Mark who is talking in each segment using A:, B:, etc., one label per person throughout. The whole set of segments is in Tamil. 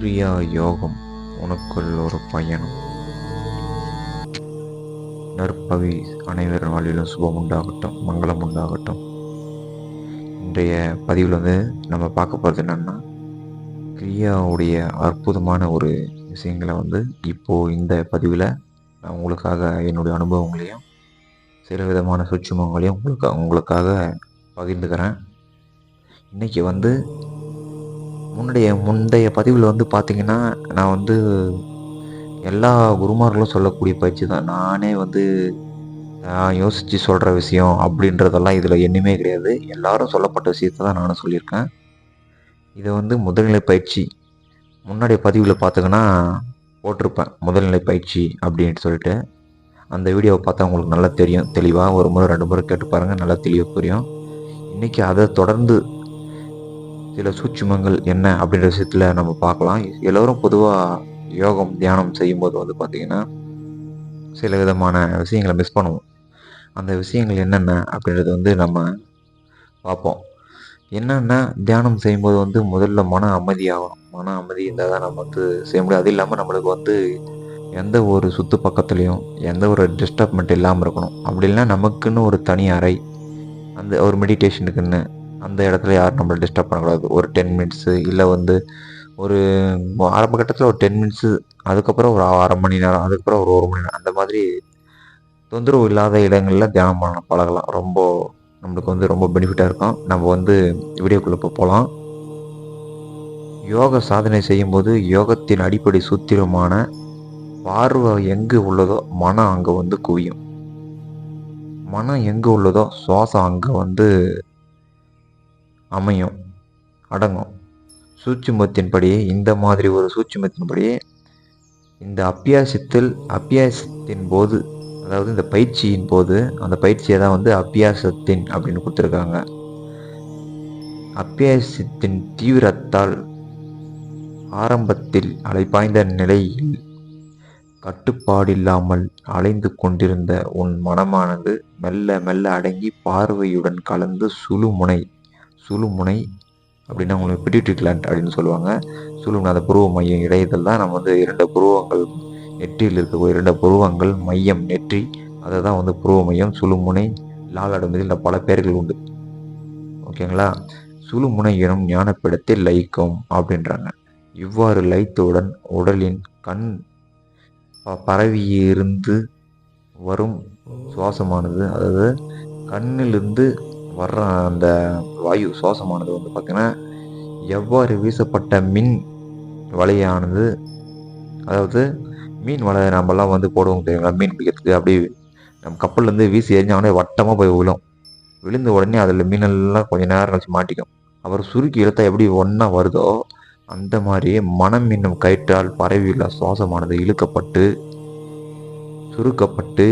A: கிரியா யோகம் உனக்குள் ஒரு பயணம். நற்பவி அனைவர் நாளிலும் சுபம் உண்டாகட்டும் மங்களம் உண்டாகட்டும். இன்றைய பதிவில் வந்து நம்ம பார்க்க போகிறது என்னென்னா கிரியாவுடைய அற்புதமான ஒரு விஷயங்களை வந்து இப்போது இந்த பதிவில் நான் உங்களுக்காக என்னுடைய அனுபவங்களையும் சில விதமான சுட்சுமங்களையும் உங்களுக்கு உங்களுக்காக பகிர்ந்துக்கிறேன். இன்றைக்கி வந்து முன்னுடைய முந்தைய பதிவில் வந்து பார்த்திங்கன்னா நான் வந்து எல்லா குருமார்களும் சொல்லக்கூடிய பயிற்சி தான். நானே வந்து நான் யோசித்து சொல்கிற விஷயம் அப்படின்றதெல்லாம் இதில் எண்ணுமே கிடையாது. எல்லாரும் சொல்லப்பட்ட விஷயத்தை தான் நானும் சொல்லியிருக்கேன். இதை வந்து முதல்நிலை பயிற்சி முன்னாடி பதிவில் பார்த்திங்கன்னா போட்டிருப்பேன். முதல்நிலை பயிற்சி அப்படின்ட்டு சொல்லிட்டு. அந்த வீடியோவை பார்த்தா உங்களுக்கு நல்லா தெரியும். தெளிவாக ஒரு முறை ரெண்டு முறை கேட்டு பாருங்கள் நல்லா தெளிவாக புரியும். இன்றைக்கி அதை தொடர்ந்து சில சூட்சுமங்கள் என்ன அப்படின்ற விஷயத்தில் நம்ம பார்க்கலாம். எல்லோரும் பொதுவாக யோகம் தியானம் செய்யும்போது வந்து பார்த்திங்கன்னா சில விதமான விஷயங்களை மிஸ் பண்ணுவோம். அந்த விஷயங்கள் என்னென்ன அப்படின்றது வந்து நம்ம பார்ப்போம். என்னென்ன தியானம் செய்யும்போது வந்து முதல்ல மன அமைதியாகணும் மன அமைதி இருந்தால் தான் நம்ம வந்து செய்ய முடியும். அது இல்லாமல் நம்மளுக்கு வந்து எந்த ஒரு சுற்று பக்கத்துலேயும் எந்த ஒரு டிஸ்டர்ப்மெண்ட் இல்லாமல் இருக்கணும். அப்படி இல்லைன்னா நமக்குன்னு ஒரு தனி அறை அந்த ஒரு மெடிடேஷனுக்குன்னு அந்த இடத்துல யாரும் நம்மளை டிஸ்டர்ப் பண்ணக்கூடாது. ஒரு டென் மினிட்ஸு இல்லை வந்து ஒரு ஆரம்ப கட்டத்தில் ஒரு டென் மினிட்ஸு அதுக்கப்புறம் ஒரு அரை மணி நேரம் அதுக்கப்புறம் ஒரு ஒரு மணி நேரம். அந்த மாதிரி தொந்தரவு இல்லாத இடங்களில் தியானம் பண்ண பழகலாம். ரொம்ப நம்மளுக்கு வந்து ரொம்ப பெனிஃபிட்டாக இருக்கும். நம்ம வந்து வீடியோக்குள்ளே இப்போ போகலாம் யோக சாதனை செய்யும்போது யோகத்தின் அடிப்படை சூத்திரமான பார்வை எங்கு உள்ளதோ மனம் அங்கே வந்து குவியும். மனம் எங்கே உள்ளதோ சுவாசம் அங்கே வந்து அமையும். அடங்கும். சூட்சுமத்தின்படி இந்த மாதிரி ஒரு சூட்சுமத்தின்படி இந்த அப்பியாசத்தில் அப்பியாசத்தின் போது அதாவது இந்த பயிற்சியின் போது அந்த பயிற்சியை தான் வந்து அப்பியாசத்தின் அப்படின்னு கொடுத்துருக்காங்க. அப்பியாசத்தின் தீவிரத்தால் ஆரம்பத்தில் அலைப்பாய்ந்த நிலையில் கட்டுப்பாடில்லாமல் அலைந்து கொண்டிருந்த உன் மனமானது மெல்ல மெல்ல அடங்கி பார்வையுடன் கலந்து சுழுமுனை சுழுமுனை அப்படின்னா உங்களுக்கு பிடிட்டி கிளாண்ட் அப்படின்னு சொல்லுவாங்க. சுழுமுனை அந்த புருவ மையம் இடையத்தில் தான் நம்ம வந்து இரண்டு புருவங்கள் நெற்றியில் இருக்கக்கூடிய இரண்டு புருவங்கள் மையம் நெற்றி அதை தான் வந்து புருவ மையம் சுழுமுனை லால் இதில் பல பேர்கள் உண்டு. ஓகேங்களா? சுழுமுனை எனும் ஞானப்பிடத்தில் லயிக்கும் அப்படின்றாங்க. இவ்வாறு லயித்தவுடன் உடலின் கண் பரவியிருந்து வரும் சுவாசமானது அதாவது கண்ணிலிருந்து வர்ற அந்த வாயு சுவாசமானது வந்து பார்த்திங்கன்னா எவ்வாறு வீசப்பட்ட மின் வலையானது அதாவது மீன் வலை நம்மலாம் வந்து போடுவோம் தெரியுங்களா? மீன் பிடிக்கிறதுக்கு அப்படி நம்ம கப்பல்லேருந்து வீசி எரிஞ்சாலே வட்டமாக போய் விழும். விழுந்த உடனே அதில் மீனெல்லாம் கொஞ்சம் நேரம் கழிச்சு மாட்டிக்கும். அவர் சுருக்கி இழுத்தா எப்படி ஒன்றா வருதோ அந்த மாதிரி மனம் என்னும் கயிற்றால் பரவியுள்ள சுவாசமானது இழுக்கப்பட்டு சுருக்கப்பட்டு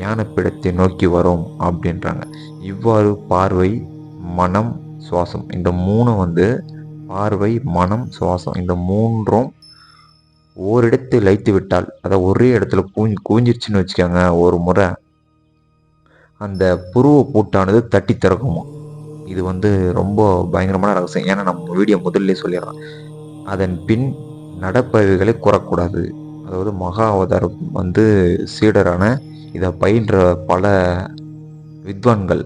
A: ஞானப்பிடத்தை நோக்கி வரும் அப்படின்றாங்க. இவ்வாறு பார்வை மனம் சுவாசம். இந்த மூணு வந்து பார்வை மனம் சுவாசம். இந்த மூன்றும் ஓரிடத்தில் லைத்து விட்டால் அதாவது ஒரே இடத்துல கூஞ்சி குவிஞ்சிருச்சுன்னு வச்சுக்கோங்க ஒரு முறை அந்த புருவ பூட்டானது தட்டி திறக்குமா? இது வந்து ரொம்ப பயங்கரமான ரகசியம். ஏன்னா நம்ம வீடியோ முதல்ல சொல்லிடுறோம் அதன் பின் நடப்பவைகளை கூறக்கூடாது. அதாவது மகா அவதாரம் வந்து சீடரான இதை பயின்ற பல வித்வான்கள்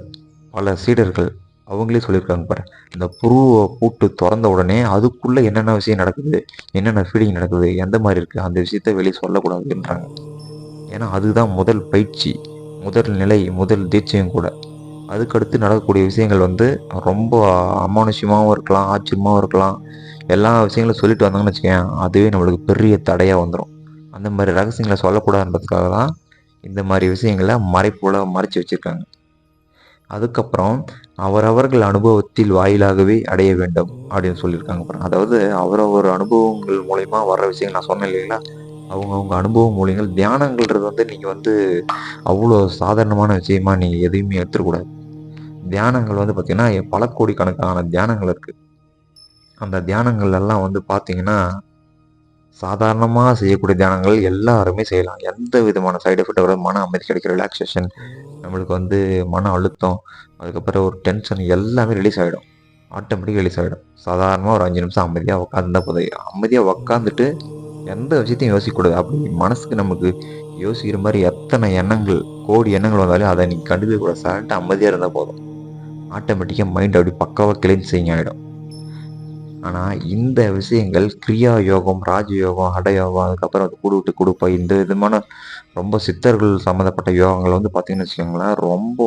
A: பல சீடர்கள் அவங்களே சொல்லியிருக்காங்க பாரு. இந்த புருவை போட்டு திறந்த உடனே அதுக்குள்ளே என்னென்ன விஷயம் நடக்குது என்னென்ன ஃபீலிங் நடக்குது எந்த மாதிரி இருக்குது அந்த விஷயத்த வெளியே சொல்லக்கூடாதுன்றாங்க. ஏன்னா அதுதான் முதல் பயிற்சி முதல் நிலை முதல் தீட்சையும் கூட. அதுக்கடுத்து நடக்கக்கூடிய விஷயங்கள் வந்து ரொம்ப அமானுஷ்யமாகவும் இருக்கலாம் ஆச்சரியமாகவும் இருக்கலாம். எல்லா விஷயங்களும் சொல்லிட்டு வந்தாங்கன்னு வச்சுக்கேன் அதுவே நம்மளுக்கு பெரிய தடையாக வந்துடும் அந்த மாதிரி ரகசியங்களை சொல்லக்கூடாதுன்றதுக்காக தான் இந்த மாதிரி விஷயங்களை மறைப்போல மறைச்சி வச்சுருக்காங்க. அதுக்கப்புறம் அவரவர்கள் அனுபவத்தில் வாயிலாகவே அடைய வேண்டும் அப்படின்னு சொல்லியிருக்காங்க. அப்புறம் அதாவது அவரவர் அனுபவங்கள் மூலயமா வர்ற விஷயங்கள் நான் சொன்னேன் இல்லைங்களா? அவங்கவுங்க அனுபவம் மூலியங்கள் தியானங்கள்ன்றது வந்து நீங்கள் வந்து அவ்வளோ சாதாரணமான விஷயமா நீங்கள் எதையுமே எடுத்துடக்கூடாது. தியானங்கள் வந்து பார்த்திங்கன்னா பல கோடிக்கணக்கான தியானங்கள் இருக்குது அந்த தியானங்கள் எல்லாம் வந்து பார்த்திங்கன்னா சாதாரணமாக செய்யக்கூடிய தியானங்கள் எல்லாருமே செய்யலாம். எந்த விதமான சைடு எஃபெக்ட் வர மன அமைதி கிடைக்கிற ரிலாக்ஸேஷன் நம்மளுக்கு வந்து மன அழுத்தம் அதுக்கப்புறம் ஒரு டென்ஷன் எல்லாமே ரிலீஸ் ஆகிடும் ஆட்டோமேட்டிக்காக ரிலீஸ் ஆகிடும் சாதாரணமாக ஒரு அஞ்சு நிமிஷம் அமைதியாக உட்காந்துருந்தா போதும். அமைதியாக உட்காந்துட்டு எந்த விஷயத்தையும் யோசிக்கக்கூடாது. அப்படி மனசுக்கு நமக்கு யோசிக்கிற மாதிரி எத்தனை எண்ணங்கள் கோடி எண்ணங்கள் வந்தாலும் அதை நீங்கள் கண்டுக்க கூட சரண்ட்டு அமைதியாக இருந்தால் போதும். ஆட்டோமேட்டிக்காக மைண்ட் அப்படி பக்காவாக கிளீன்சிங் ஆகிடும் ஆனால் இந்த விஷயங்கள் கிரியா யோகம் ராஜயோகம் ஹடயோகம் அதுக்கப்புறம் அது குடு விட்டு இந்த விதமான ரொம்ப சித்தர்கள் சம்மந்தப்பட்ட யோகங்கள் வந்து பார்த்திங்கன்னு வச்சுக்கோங்களேன் ரொம்ப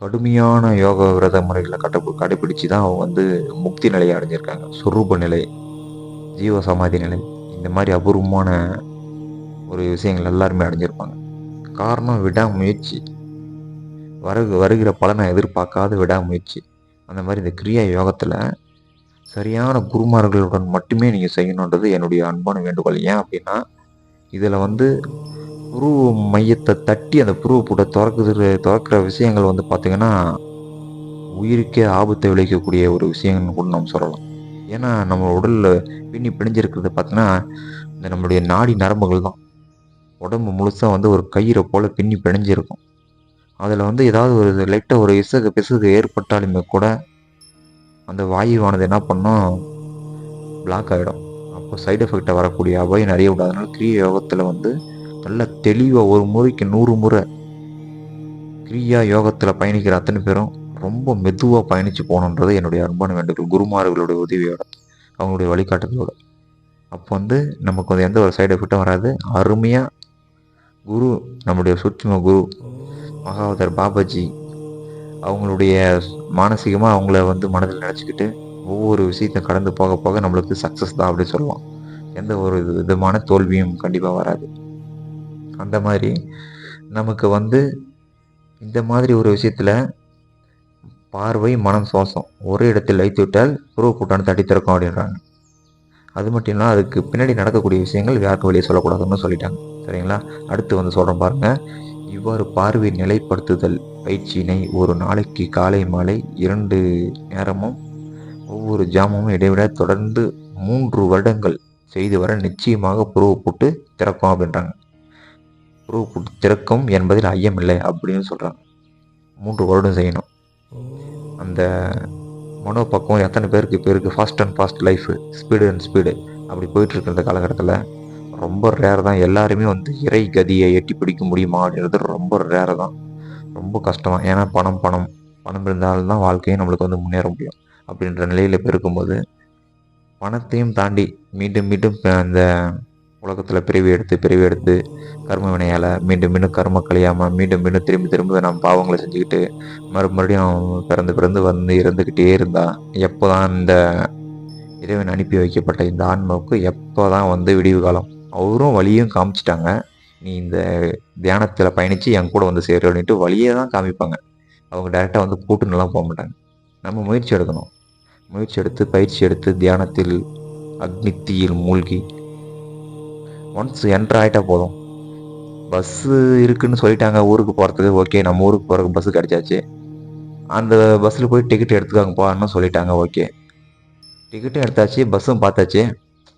A: கடுமையான யோக விரத முறைகளை கட்ட கடைபிடிச்சு தான் அவங்க வந்து முக்தி நிலையை அடைஞ்சிருக்காங்க. சுரூப நிலை ஜீவ சமாதி நிலை இந்த மாதிரி அபூர்வமான ஒரு விஷயங்கள் எல்லாருமே அடைஞ்சிருப்பாங்க. காரணம் விடாமுயற்சி. வரு வருகிற பலனை எதிர்பார்க்காத விடாமுயற்சி. அந்த மாதிரி இந்த கிரியா யோகத்தில் சரியான குருமார்களுடன் மட்டுமே நீங்கள் செய்யணுன்றது என்னுடைய அன்பான வேண்டுகோள். ஏன் அப்படின்னா இதில் வந்து புருவ மையத்தை தட்டி அந்த புருவ பூட்டை திறக்குது திறக்கிற விஷயங்கள் வந்து பார்த்திங்கன்னா உயிருக்கே ஆபத்தை விளைவிக்கக்கூடிய ஒரு விஷயங்கள்னு கூட நம்ம சொல்லலாம். ஏன்னா நம்ம உடலில் பின்னி பிணிஞ்சிருக்கிறது பார்த்தீங்கன்னா இந்த நம்மளுடைய நாடி நரம்புகள் தான். உடம்பு முழுசாக வந்து ஒரு கயிறை போல் பின்னி பிணைஞ்சிருக்கும். அதில் வந்து ஏதாவது ஒரு லைட்டாக ஒரு இசகு பிசகு ஏற்பட்டாலுமே கூட அந்த வாயுவானது என்ன பண்ணும் பிளாக் ஆகிடும் அப்போ சைடு எஃபெக்டை வரக்கூடிய அபாயம் நிறைய விடும் அதனால கிரிய யோகத்தில் வந்து நல்ல தெளிவாக ஒரு முறைக்கு நூறு முறை கிரியா யோகத்தில் பயணிக்கிற அத்தனை பேரும் ரொம்ப மெதுவாக பயணித்து போகணுன்றது என்னுடைய அன்பான வேண்டுகோள். குருமார்களுடைய உதவியோட அவங்களுடைய வழிகாட்டுதலோட. அப்போ வந்து நமக்கு வந்து எந்த ஒரு சைடு எஃபெக்டும் வராது. அருமையாக குரு நம்முடைய சூட்சும குரு மகாவதர் பாபாஜி அவங்களுடைய மானசீகமாக அவங்கள வந்து மனதில் நினச்சிக்கிட்டு ஒவ்வொரு விஷயத்தையும் கடந்து போக போக நம்மளுக்கு சக்ஸஸ் தான் அப்படின்னு சொல்லலாம் எந்த ஒரு விதமான தோல்வியும் கண்டிப்பாக வராது. அந்த மாதிரி நமக்கு வந்து இந்த மாதிரி ஒரு விஷயத்தில் பார்வை மனம் சுவாசம் ஒரே இடத்தில் வைத்து விட்டால் புருவ கூட்டான தட்டி திறக்கும் அப்படின்றாங்க. அது மட்டும் இல்லாமல் அதுக்கு பின்னாடி நடக்கக்கூடிய விஷயங்கள் யாருக்கும் வெளியே சொல்லக்கூடாதுன்னு சொல்லிட்டாங்க. சரிங்களா? அடுத்து வந்து சொல்கிறேன் பாருங்கள் இவ்வாறு பார்வை நிலைப்படுத்துதல் பயிற்சியினை ஒரு நாளைக்கு காலை மாலை இரண்டு நேரமும் ஒவ்வொரு ஜாமமும் இடைவிட தொடர்ந்து மூன்று வருடங்கள் செய்து வர நிச்சயமாக புருவ போட்டு திறக்கும் அப்படின்றாங்க. புருவ போட்டு திறக்கும் என்பதில் ஐயமில்லை அப்படின்னு சொல்கிறாங்க மூன்று வருடம் செய்யணும். அந்த மனோ பக்கம் எத்தனை பேருக்கு இப்போ இருக்குது fast and fast life speed and speed அப்படி போயிட்டுருக்கு இந்த காலகட்டத்தில் ரொம்ப ரேர் தான். எல்லாருமே வந்து இறை கதியை எட்டி பிடிக்க முடியுமா அப்படின்றது ரொம்ப ரேர் தான். ரொம்ப கஷ்டம். ஏன்னா பணம் பணம். பணம் இருந்தால்தான் வாழ்க்கையும் நம்மளுக்கு வந்து முன்னேற முடியும். அப்படின்ற நிலையில் இப்போ இருக்கும்போது பணத்தையும் தாண்டி மீண்டும் மீண்டும் இந்த உலகத்தில் பிரிவு எடுத்து பிரிவு எடுத்து கர்ம வினையால் மீண்டும் மீண்டும் கர்ம கழியாமல் மீண்டும் மீண்டும் திரும்பி திரும்ப நம்ம பாவங்களை செஞ்சுக்கிட்டு மறுபடியும் பிறந்து பிறந்து வந்து இறந்துக்கிட்டே இருந்தால் எப்போ தான் இந்த இறைவன் அனுப்பி வைக்கப்பட்ட இந்த ஆன்மாவுக்கு எப்போ தான் வந்து விடிவு காலம்? அவரும் வழியும் காமிச்சிட்டாங்க. நீ இந்த தியானத்தில் பயணித்து என் கூட வந்து சேரு அப்படின்ட்டு வழியே தான் காமிப்பாங்க. அவங்க டேரெக்டாக வந்து கூட்டுன்னெலாம் போக மாட்டாங்க. நம்ம முயற்சி எடுக்கணும். முயற்சி எடுத்து பயிற்சி எடுத்து தியானத்தில் அக்னித்தியில் மூழ்கி ஒன்ஸ் என்ட்ரு ஆகிட்டா போதும். பஸ்ஸு இருக்குன்னு சொல்லிட்டாங்க. ஊருக்கு போகிறதுக்கு ஓகே நம்ம ஊருக்கு போகிறதுக்கு பஸ்ஸு கிடச்சாச்சு. அந்த பஸ்ஸில் போய் டிக்கெட் எடுத்துக்காங்கப்பான்னு சொல்லிட்டாங்க ஓகே டிக்கெட்டும் எடுத்தாச்சு பஸ்ஸும் பார்த்தாச்சு.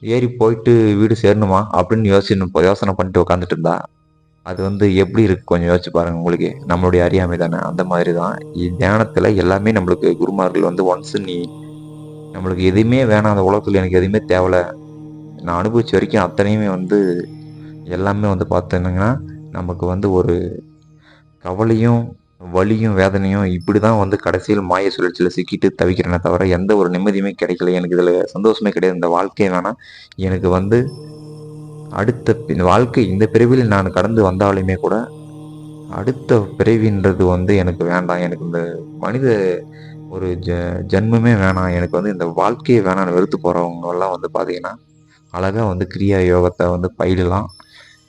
A: ஏறி போயிட்டு வீடு சேரணுமா அப்படின்னு யோசிச்சு யோசனை பண்ணிட்டு உட்காந்துட்டு இருந்தா அது வந்து எப்படி இருக்கு? கொஞ்சம் யோசிச்சு பாருங்க உங்களுக்கு. நம்மளுடைய அறியாமை தானே. அந்த மாதிரி தான் தியானத்தில் எல்லாமே நம்மளுக்கு குருமார்கள் வந்து ஒன்ஸ் நீ நம்மளுக்கு எதுவுமே வேணாம். அந்த உலகத்தில் எனக்கு எதுவுமே தேவை நான் அனுபவிச்ச வரைக்கும் அத்தனையுமே வந்து எல்லாமே வந்து பார்த்தீங்கன்னா நமக்கு வந்து ஒரு கவலையும் வலியும் வேதனையும் இப்படி தான் வந்து கடைசியில் மாய சுழற்சியில் சிக்கிட்டு தவிக்கிறேனே தவிர எந்த ஒரு நிம்மதியுமே கிடைக்கல. எனக்கு இதில் சந்தோஷமே கிடையாது. இந்த வாழ்க்கையை வேணாம் எனக்கு வந்து அடுத்த இந்த வாழ்க்கை இந்த பிரிவில் நான் கடந்து வந்தாலுமே கூட அடுத்த பிறவின்றது வந்து எனக்கு வேண்டாம். எனக்கு இந்த மனித ஒரு ஜ ஜென்மமே வேணாம். எனக்கு வந்து இந்த வாழ்க்கையே வேணாம்னு வெறுத்து போகிறவங்கெல்லாம் வந்து பார்த்தீங்கன்னா அழகாக வந்து கிரியா யோகத்தை வந்து பயிலலாம்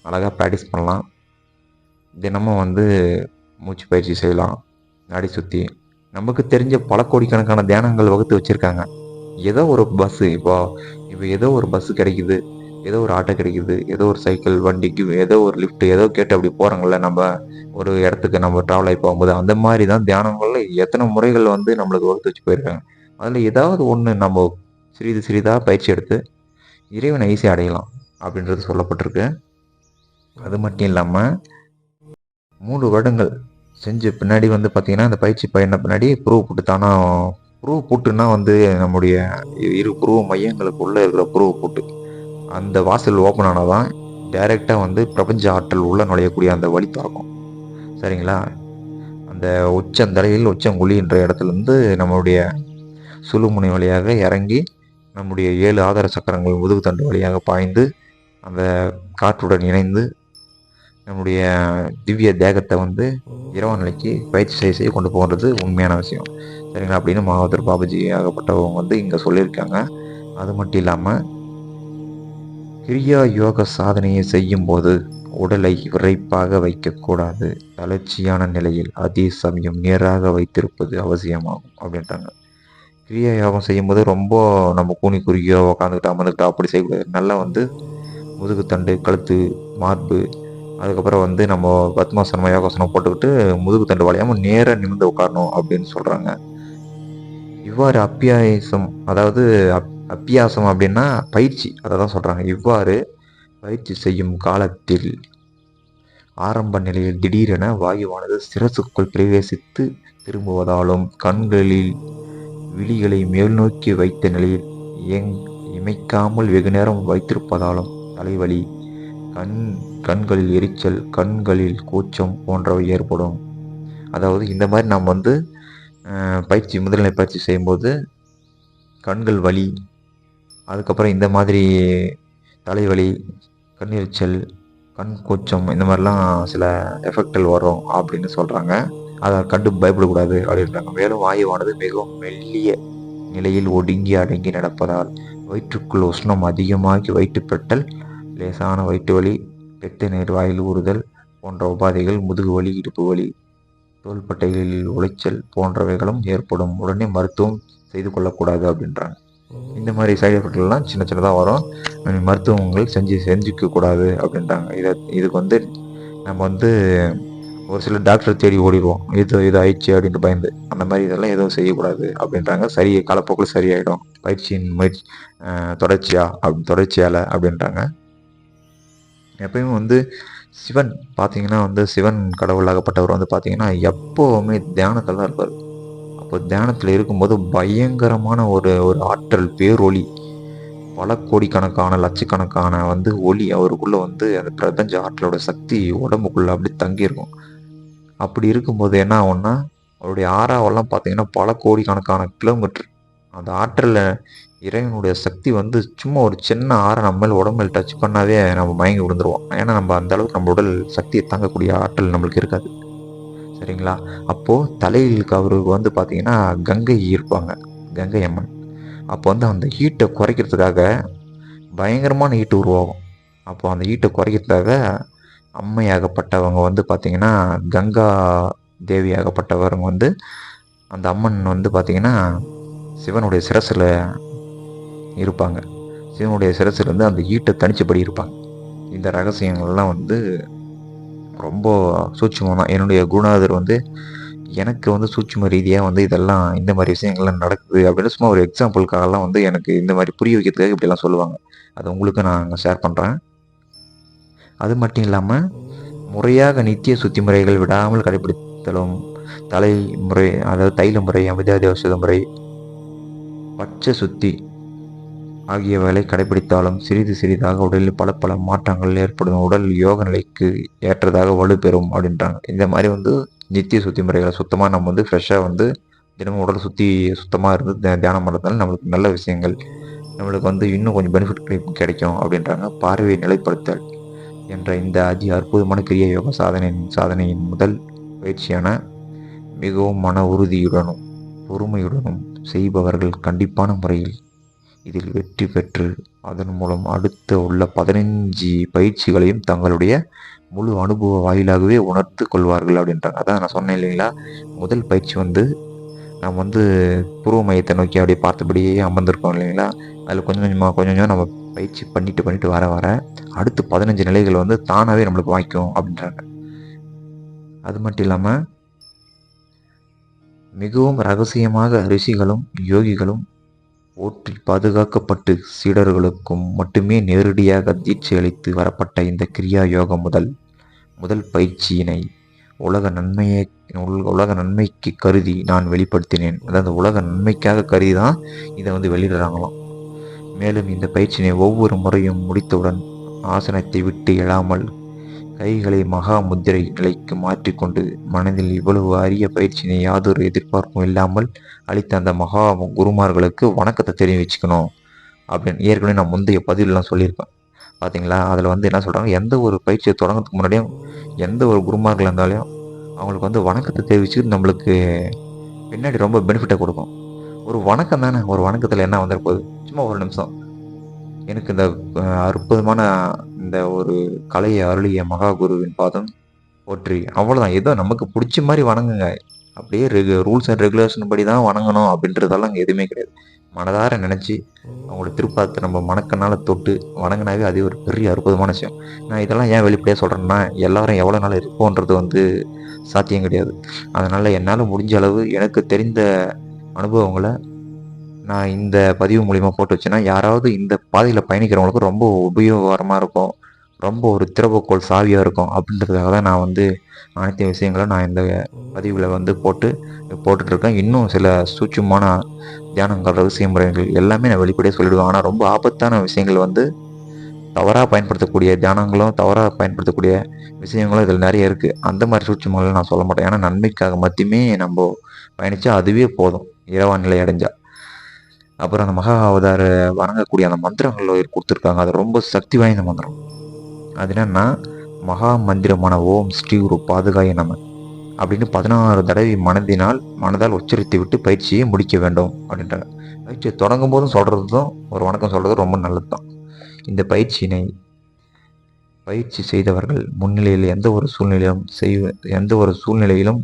A: அழகாக ப்ராக்டிஸ் பண்ணலாம். தினமும் வந்து மூச்சு பயிற்சி செய்யலாம். நாடி சுற்றி நமக்கு தெரிஞ்ச பல கோடிக்கணக்கான தியானங்கள் வகுத்து வச்சுருக்காங்க. ஏதோ ஒரு பஸ்ஸு இப்போ இப்போ ஏதோ ஒரு பஸ்ஸு கிடைக்குது. ஏதோ ஒரு ஆட்டோ கிடைக்குது. ஏதோ ஒரு சைக்கிள் வண்டிக்கு ஏதோ ஒரு லிஃப்ட் ஏதோ கேட்டு அப்படி போகிறாங்கள நம்ம ஒரு இடத்துக்கு நம்ம ட்ராவல் ஆகி போகும்போது அந்த மாதிரி தான் தியானங்களில் எத்தனை முறைகள் வந்து நம்மளுக்கு வகுத்து வச்சு போயிருக்காங்க. அதில் ஏதாவது ஒன்று நம்ம சிறிது சிறிதாக பயிற்சி எடுத்து இறைவனை ஈஸியாக அடையலாம் அப்படின்றது சொல்லப்பட்டிருக்கு. அது மட்டும் இல்லாமல் மூன்று வருடங்கள் செஞ்சு பின்னாடி வந்து பார்த்தீங்கன்னா அந்த பயிற்சி பயண பின்னாடி ப்ரூவ் போட்டு தானே புருவ வந்து நம்முடைய இரு புருவ மையங்களுக்குள்ளே இருக்கிற ப்ரூவ் போட்டு அந்த வாசல் ஓப்பன் ஆனால் தான் டைரெக்டாக வந்து பிரபஞ்ச ஆற்றல் உள்ளே நுழையக்கூடிய அந்த வழி திறக்கும். சரிங்களா? அந்த உச்சந்தலையில் உச்சங்குழின்ற இடத்துலேருந்து நம்மளுடைய சுழுமுனை வழியாக இறங்கி நம்முடைய ஏழு ஆதார சக்கரங்கள் முதுகு தண்டு வழியாக பாய்ந்து அந்த காற்றுடன் இணைந்து நம்முடைய திவ்ய தேகத்தை வந்து இரவு நிலைக்கு பயிற்சி செய்ய செய்ய கொண்டு போகிறது உண்மையான விஷயம். சரிங்களா? அப்படின்னு மகாவதர் பாபாஜி ஆகப்பட்டவங்க வந்து இங்கே சொல்லியிருக்காங்க. அது மட்டும் இல்லாமல் கிரியா யோக சாதனையை செய்யும்போது உடலை விரைப்பாக வைக்கக்கூடாது. தளர்ச்சியான நிலையில் அதே சமயம் நேராக வைத்திருப்பது அவசியமாகும் அப்படின்ட்டாங்க. கிரியா யோகம் செய்யும்போது ரொம்ப நம்ம கூனி குறுகியோ உட்காந்துக்கிட்டு அமர்ந்துக்கிட்டோ அப்படி செய்யக்கூடாது. நல்லா வந்து முதுகுத்தண்டு கழுத்து மார்பு அதுக்கப்புறம் வந்து நம்ம பத்மாசனம் யோகாசனம் போட்டுக்கிட்டு முதுகு தண்டு வளையாமல் நேராக நிமிர்ந்து உட்காரணும் அப்படின்னு சொல்கிறாங்க இவ்வாறு அப்பியாசம் அதாவது அப் அப்பியாசம் அப்படின்னா பயிற்சி அதை தான் சொல்கிறாங்க இவ்வாறு பயிற்சி செய்யும் காலத்தில் ஆரம்ப நிலையில் திடீரென வாயுவானது சிரசுக்குள் பிரவேசித்து திரும்புவதாலும் கண்களில் விழிகளை மேல்நோக்கி வைத்த நிலையில் இயங் இமைக்காமல் வெகு நேரம் வைத்திருப்பதாலும் தலைவலி கண் கண்களில் எரிச்சல் கண்களில் கூச்சம் போன்றவை ஏற்படும். அதாவது இந்த மாதிரி நாம் வந்து பயிற்சி முதல்நிலை பயிற்சி செய்யும்போது கண்கள் வலி அதுக்கப்புறம் இந்த மாதிரி தலைவலி கண்ணெரிச்சல் கண் கூச்சம் இந்த மாதிரிலாம் சில எஃபெக்டில் வரும் அப்படின்னு சொல்கிறாங்க அதை கண்டு பயப்படக்கூடாது அப்படின்றாங்க. மேலும் வாயுவானது மிகவும் மெல்லிய நிலையில் ஒடுங்கி அடங்கி நடப்பதால் வயிற்றுக்குள் உஷ்ணம் அதிகமாகி வயிற்றுப்பெட்டல் லேசான வயிற்று வலி பெத்த நீர் வாயில் ஊறுதல் போன்ற உபாதைகள் முதுகு வலி இடுப்பு வலி தோள்பட்டைகளில் உளைச்சல் போன்றவைகளும் ஏற்படும். உடனே மருத்துவம் செய்து கொள்ளக்கூடாது அப்படின்றாங்க. இந்த மாதிரி சைடு எஃபெக்ட்லாம் சின்ன சின்னதாக வரும். மருத்துவங்கள் செஞ்சு செஞ்சுக்க கூடாது அப்படின்றாங்க. இதை இதுக்கு வந்து நம்ம வந்து ஒரு சில டாக்டர் தேடி ஓடிடுவோம். இது இது ஆயிடுச்சு அப்படின்ட்டு பயந்து அந்த மாதிரி இதெல்லாம் எதுவும் செய்யக்கூடாது அப்படின்றாங்க. சரி காலப்போக்கில் சரியாயிடும். பயிற்சியின் முயற்சி தொடர்ச்சியா அப்படி தொடர்ச்சியால் அப்படின்றாங்க. எப்பயுமே வந்து சிவன் பார்த்தீங்கன்னா வந்து சிவன் கடவுளாகப்பட்டவர் வந்து பார்த்தீங்கன்னா எப்போவுமே தியானத்தில் தான் இருப்பார். அப்போ தியானத்தில் இருக்கும்போது பயங்கரமான ஒரு ஒரு ஆற்றல் பேரொளி பல கோடிக்கணக்கான லட்சக்கணக்கான வந்து ஒளி அவருக்குள்ளே வந்து அந்த பிரபஞ்ச ஆற்றலோட சக்தி உடம்புக்குள்ளே அப்படி தங்கியிருக்கும். அப்படி இருக்கும்போது என்ன ஆகும்னா அவருடைய ஆறாவெல்லாம் பார்த்தீங்கன்னா பல கோடிக்கணக்கான கிலோமீட்டர் அந்த ஆற்றலில் இறைவனுடைய சக்தி வந்து சும்மா ஒரு சின்ன ஆறை நம்ம மேல் உடம்புல டச் பண்ணாவே நம்ம மயங்கி விழுந்துருவோம். ஏன்னா நம்ம அந்த அளவுக்கு நம்ம உடல் சக்தியை தாங்கக்கூடிய ஆற்றல் நம்மளுக்கு இருக்காது. சரிங்களா? அப்போது தலையிலுக்கு அவருக்கு வந்து பார்த்தீங்கன்னா கங்கை இருப்பாங்க கங்கை அம்மன். அப்போ வந்து அந்த ஹீட்டை குறைக்கிறதுக்காக பயங்கரமான ஹீட்டு உருவாகும். அப்போ அந்த ஹீட்டை குறைக்கிறதுக்காக அம்மையாகப்பட்டவங்க வந்து பார்த்திங்கன்னா கங்கா தேவியாகப்பட்டவங்க வந்து அந்த அம்மன் வந்து பார்த்திங்கன்னா சிவனுடைய சிரசில் இருப்பாங்க. சிவனுடைய சிரசிலிருந்து அந்த ஈட்டை தனிச்சபடி இருப்பாங்க. இந்த ரகசியங்கள்லாம் வந்து ரொம்ப சூட்சமாக தான் என்னுடைய குருநாதர் வந்து எனக்கு வந்து சூட்சும ரீதியாக வந்து இதெல்லாம் இந்த மாதிரி விஷயங்கள்லாம் நடக்குது அப்படின்னு சும்மா ஒரு எக்ஸாம்பிளுக்காகலாம் வந்து எனக்கு இந்த மாதிரி புரிய வைக்கிறதுக்காக இப்படிலாம் சொல்லுவாங்க. அது உங்களுக்கு நான் ஷேர் பண்ணுறேன் அது மட்டும் இல்லாமல் முறையாக நித்திய சுத்தி முறைகள் விடாமல் கடைபிடித்தலும் தலைமுறை அதாவது தைல முறை அமிதாதி ஔஷத முறை பச்சை சுத்தி ஆகியவைகளை கடைபிடித்தாலும் சிறிது சிறிதாக உடலில் பல பல மாற்றங்கள் ஏற்படும். உடல் யோக நிலைக்கு ஏற்றதாக வலுப்பெறும் அப்படின்றாங்க. இந்த மாதிரி வந்து நித்திய சுத்தி முறைகளை சுத்தமாக நம்ம வந்து ஃப்ரெஷ்ஷாக வந்து தினமும் உடல் சுற்றி சுத்தமாக இருந்து தியானம் பண்ணுறதுனால நம்மளுக்கு நல்ல விஷயங்கள் நம்மளுக்கு வந்து இன்னும் கொஞ்சம் பெனிஃபிட் கிடைக்கும் அப்படின்றாங்க. பார்வையை நிலைப்படுத்தல் என்ற இந்த அதி அற்புதமான கிரிய யோக சாதனையின் சாதனையின் முதல் பயிற்சியான மிகவும் மன உறுதியுடனும் பொறுமையுடனும் செய்பவர்கள் கண்டிப்பான முறையில் இதில் வெற்றி பெற்று அதன் மூலம் அடுத்த உள்ள பதினஞ்சு பயிற்சிகளையும் தங்களுடைய முழு அனுபவ வாயிலாகவே உணர்த்து கொள்வார்கள் அப்படின்றாங்க. அதான் நான் சொன்னேன் இல்லைங்களா? முதல் பயிற்சி வந்து நம்ம வந்து பூர்வ மையத்தை நோக்கி அப்படியே பார்த்தபடியே அமர்ந்திருக்கோம் இல்லைங்களா? அதில் கொஞ்சம் கொஞ்சமாக கொஞ்சம் கொஞ்சம் நம்ம பயிற்சி பண்ணிட்டு பண்ணிட்டு வர வர அடுத்து பதினஞ்சு நிலைகள் வந்து தானாகவே நம்மளுக்கு வாய்க்கும் அப்படின்றாங்க. அது மட்டும் இல்லாமல் மிகவும் ரகசியமாக ரிஷிகளும் யோகிகளும் போற்றி பாதுகாக்கப்பட்டு சீடர்களுக்கும் மட்டுமே நேரடியாக தீட்சை அளித்து வரப்பட்ட இந்த கிரியா யோகம் முதல் முதல் பயிற்சியினை உலக நன்மையை உலக நன்மைக்கு கருதி நான் வெளிப்படுத்தினேன். அதாவது உலக நன்மைக்காக கருதி தான் இதை வந்து வெளியிடுறாங்களாம். மேலும் இந்த பயிற்சியினை ஒவ்வொரு முறையும் முடித்தவுடன் ஆசனத்தை விட்டு எழாமல் கைகளை மகா முத்திரை நிலைக்கு மாற்றிக்கொண்டு மனதில் இவ்வளவு அரிய பயிற்சியினை யாதொரு எதிர்பார்ப்பும் இல்லாமல் அளித்த அந்த மகா குருமார்களுக்கு வணக்கத்தை தெரிவிச்சுக்கணும் அப்படின்னு ஏற்கனவே நான் முந்தைய பதிவுலாம் சொல்லியிருப்பேன். பார்த்தீங்களா அதில் வந்து என்ன சொல்கிறாங்க எந்த ஒரு பயிற்சியை தொடங்கிறதுக்கு முன்னாடியும் எந்த ஒரு குருமார்கள் இருந்தாலும் அவங்களுக்கு வந்து வணக்கத்தை தெரிவிச்சு நம்மளுக்கு பின்னாடி ரொம்ப பெனிஃபிட்டை கொடுக்கும். ஒரு வணக்கம் தானே? ஒரு வணக்கத்தில் என்ன வந்துருப்போகுது சும்மா ஒரு நிமிஷம். எனக்கு இந்த அற்புதமான இந்த ஒரு கலையை அருளிய மகாகுருவின் பாதம் போற்றி. அவ்வளோதான் ஏதோ நமக்கு பிடிச்ச மாதிரி வணங்குங்க. அப்படியே ரெகு ரூல்ஸ் அண்ட் ரெகுலேஷன் படி தான் வணங்கணும் அப்படின்றதெல்லாம் அங்கே எதுவுமே கிடையாது. மனதார நினச்சி அவங்களோட திருப்பாதத்தை நம்ம மணக்கனால தொட்டு வணங்கினாவே அது ஒரு பெரிய அற்புதமான விஷயம். நான் இதெல்லாம் ஏன் வெளிப்படையாக சொல்கிறேன்னா எல்லாரும் எவ்வளோ நாள் இருப்போன்றது வந்து சாத்தியம் கிடையாது. அதனால் என்னால் முடிஞ்ச அளவு எனக்கு தெரிந்த அனுபவங்களை நான் இந்த பதிவு மூலிமா போட்டு வச்சேன்னா யாராவது இந்த பாதையில் பயணிக்கிறவங்களுக்கு ரொம்ப உபயோகரமாக இருக்கும். ரொம்ப ஒரு திறவுகோல் சாவியாக இருக்கும். அப்படின்றதுக்காக தான் நான் வந்து அனைத்து விஷயங்களும் நான் இந்த பதிவில் வந்து போட்டு போட்டுட்ருக்கேன் இன்னும் சில சூட்சமான தியானங்கள் ரகசிய முறைகள் எல்லாமே நான் வெளிப்படையாக சொல்லிவிடுவேன் ஆனால் ரொம்ப ஆபத்தான விஷயங்கள் வந்து தவறாக பயன்படுத்தக்கூடிய தியானங்களும் தவறாக பயன்படுத்தக்கூடிய விஷயங்களும் இதில் நிறைய இருக்குது அந்த மாதிரி சூட்சமங்களை நான் சொல்ல மாட்டேன். ஏன்னா நன்மைக்காக மட்டுமே நம்ம பயணித்தா அதுவே போதும். இரவா நிலை அடைஞ்சால் அப்புறம் அந்த மகா அவதார வணங்கக்கூடிய அந்த மந்திரங்கள் கொடுத்துருக்காங்க. அது ரொம்ப சக்தி வாய்ந்த மந்திரம். அது என்னென்னா மகா மந்திரமான ஓம் ஸ்ரீ ஒரு பாதுகாய நம அப்படின்னு பதினாறு தடவை மனதினால் மனதால் உச்சரித்து விட்டு பயிற்சியை முடிக்க வேண்டும் அப்படின்றாங்க. பயிற்சியை தொடங்கும் போதும் சொல்கிறதும் ஒரு வணக்கம் சொல்கிறது ரொம்ப நல்லது தான் இந்த பயிற்சியினை பயிற்சி செய்தவர்கள் முன்னிலையில் எந்த ஒரு சூழ்நிலையிலும் செய்வ எந்த ஒரு சூழ்நிலையிலும்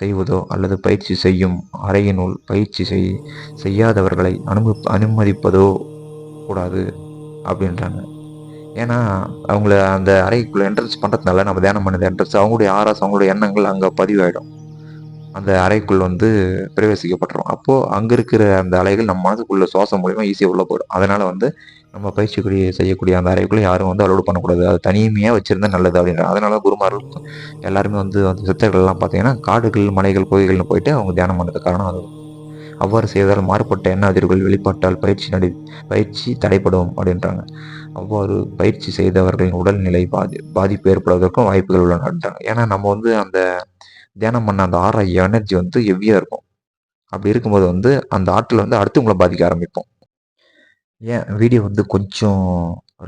A: செய்வதோ அல்லது பயிற்சி செய்யும் அறையினுள் பயிற்சி செய் செய்யாதவர்களை அனுமதி அனுமதிப்பதோ கூடாது அப்படின்றாங்க. ஏன்னா அவங்கள அந்த அறைக்குள்ளே என்ட்ரன்ஸ் பண்ணுறதுனால நம்ம தியானம் பண்ணது என்ட்ரன்ஸ் அவங்களுடைய ஆராஸ் அவங்களுடைய எண்ணங்கள் அங்கே பதிவாயிடும். அந்த அறைக்குள் வந்து பிரவேசிக்கப்பட்டுரும். அப்போது அங்கே இருக்கிற அந்த அலைகள் நம்ம மனதுக்குள்ள சுவாசம் மூலிமா ஈஸியாக உள்ளே போயிடும். அதனால் வந்து நம்ம பயிற்சி செய்யக்கூடிய அந்த அறைக்குள்ளே யாரும் வந்து அலோடு பண்ணக்கூடாது. அது தனிமையாக வச்சுருந்தா நல்லது அப்படின்ற. அதனால குருமார்கள் எல்லாருமே வந்து அந்த சித்தர்கள்லாம் பார்த்தீங்கன்னா காடுகள் மலைகள் கோயில்கள்னு போயிட்டு அவங்க தியானம் பண்ணுறது காரணம் அது. அவ்வாறு செய்வதால் மாறுபட்ட எண்ண அதிர்வுகள் வெளிப்பட்டால் பயிற்சி நடி பயிற்சி தடைப்படும் அப்படின்றாங்க. அவ்வாறு பயிற்சி செய்தவர்களின் உடல்நிலை பாதி பாதிப்பு ஏற்படுவதற்கும் வாய்ப்புகள் உள்ளன ஏன்னா நம்ம வந்து அந்த தியானம் பண்ண அந்த ஆற எனர்ஜி வந்து ஹெவியாக இருக்கும். அப்படி இருக்கும்போது வந்து அந்த ஆற்றல் வந்து அடுத்தவங்களை பாதிக்க ஆரம்பிப்போம் ஏன்? வீடியோ வந்து கொஞ்சம்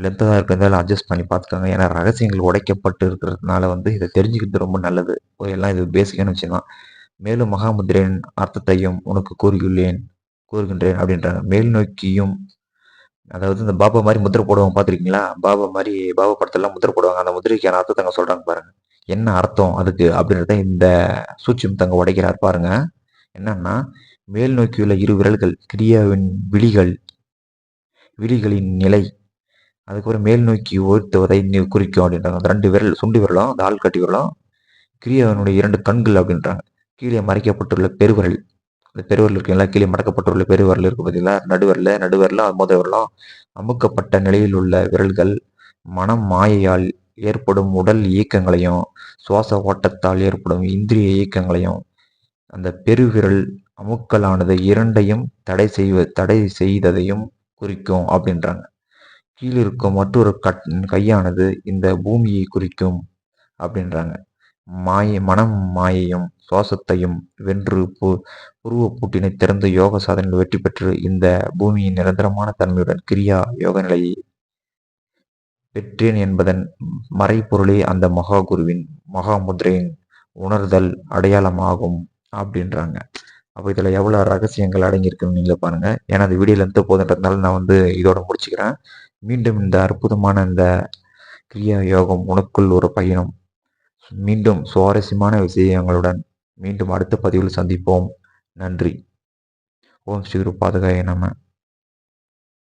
A: லென்த்தாக இருக்கிறதால அட்ஜஸ்ட் பண்ணி பார்த்துக்கோங்க. ஏன்னா ரகசியங்கள் உடைக்கப்பட்டு இருக்கிறதுனால வந்து இதை தெரிஞ்சுக்கிறது ரொம்ப நல்லது. எல்லாம் இது பேசிக்கான விஷயம் தான். மேலும் மகாமுத்திரையின் அர்த்தத்தையும் உனக்கு கூறியுள்ளேன் கூறுகின்றேன் அப்படின்றாங்க மேல் நோக்கியும் அதாவது இந்த பாபா மாதிரி முத்திரை போடுவாங்க பார்த்துருக்கீங்களா? பாபா மாதிரி பாபா படத்தெல்லாம் முதிரை போடுவாங்க. அந்த முதிரைக்கான அர்த்தத்தை சொல்கிறாங்க பாருங்கள் என்ன அர்த்தம் அதுக்கு அப்படின்றத இந்த சூட்சம் தங்க உடைக்கிறார் பாருங்க. என்னன்னா மேல் நோக்கியுள்ள இரு விரல்கள் கிரியாவின் விழிகள் விழிகளின் நிலை. அதுக்கப்புறம் மேல் நோக்கி உயர்த்துவதை குறிக்கும் அப்படின்றாங்க. ரெண்டு விரல் சுண்டு விரலும் அந்த ஆள் கட்டி விரலும் கிரியாவினுடைய இரண்டு கண்கள் அப்படின்றாங்க. கீழே மறைக்கப்பட்டுள்ள பெருவிரல். அந்த பெருவரில் இருக்கீங்களா கீழே மடக்கப்பட்டுள்ள பெருவரல் இருக்கு பார்த்தீங்களா? நடுவரில் நடுவரில் மோத விரலும். அமுக்கப்பட்ட நிலையில் உள்ள விரல்கள் மனம் மாயையால் ஏற்படும் உடல் இயக்கங்களையும் சுவாச ஓட்டத்தால் ஏற்படும் இந்திரிய இயக்கங்களையும் அந்த பெருவிரல் அமுக்கலானது இரண்டையும் தடை செய்வ தடை செய்ததையும் குறிக்கும் அப்படின்றாங்க. கீழிருக்கும் மற்றொரு கட் கையானது இந்த பூமியை குறிக்கும் அப்படின்றாங்க. மாய மனம் மாயையும் சுவாசத்தையும் வென்று பு புருவ பூட்டினை திறந்து யோக சாதனையில் வெற்றி பெற்று இந்த பூமியின் நிரந்தரமான தன்மையுடன் கிரியா யோக நிலையை பெற்றேன் என்பதன் மறைப்பொருளே அந்த மகா குருவின் மகா உணர்தல் அடையாளமாகும் அப்படின்றாங்க. அப்போ இதில் எவ்வளோ ரகசியங்கள் அடங்கியிருக்குன்னு நீங்கள் பாருங்கள் ஏன்னா அந்த வீடியோவில் போதுன்றதுனால நான் வந்து இதோட முடிச்சுக்கிறேன். மீண்டும் இந்த அற்புதமான இந்த கிரியா யோகம் உனக்குள் ஒரு பயணம். மீண்டும் சுவாரஸ்யமான விஷயங்களுடன் மீண்டும் அடுத்த பதிவில் சந்திப்போம். நன்றி. ஓம் ஸ்ரீ குரு பாதுகாய நம்ம